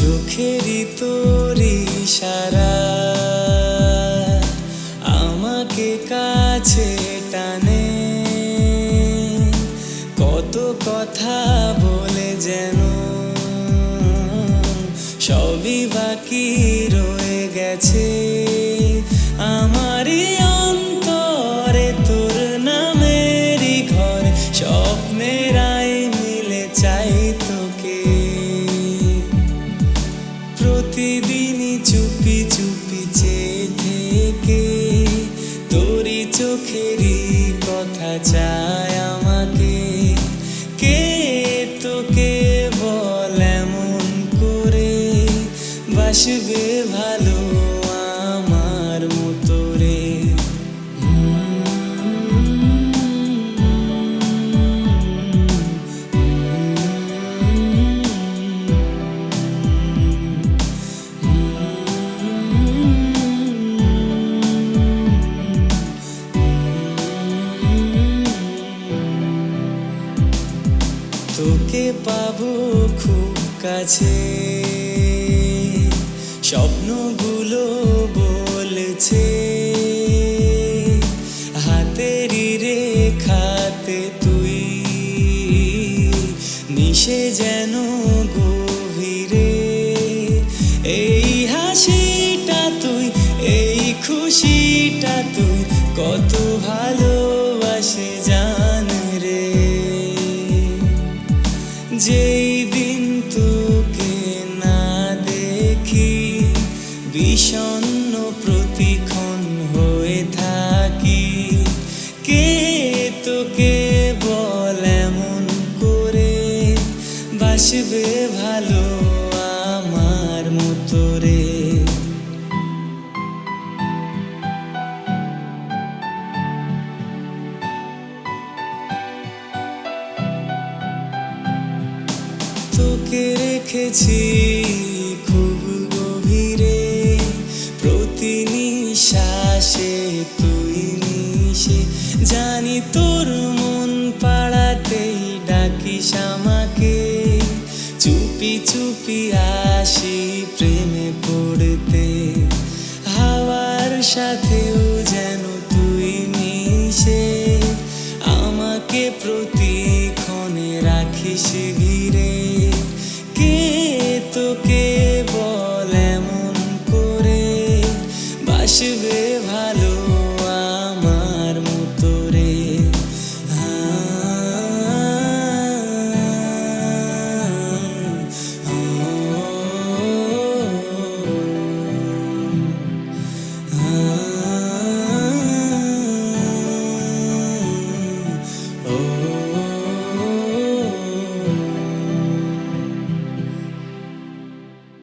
চোখেরই তোরি সারা আমাকে কাছে টানে। কত কথা বলে যেন সবই বাকি রয়ে গেছে। বাসবে ভালো আমার মতো রে। তোকে পাবো খুব কাছে। স্বপ্নগুলো বলছে হাতেরই রেখাতে তুই মিশে যেন গভীরে। এই হাসিটা তুই, এই খুশিটা তুই, কত ভালোবাসে জান রে। যেই বাসবে ভালো আমার মতো রে। তোকে রেখেছি খুব গভীরে প্রতি নিঃশ্বাসে তুই মিশে। জানি তোর মন পাড়াতেই ডাকিস আমাকে। চুপি চুপি আসি প্রেমে পড়তে। হাওয়ার সাথেও যেন তুই মিশে। আমাকে প্রতিক্ষণে রাখিস ঘিরে। কে তোকে বল এমন করে? বাসবে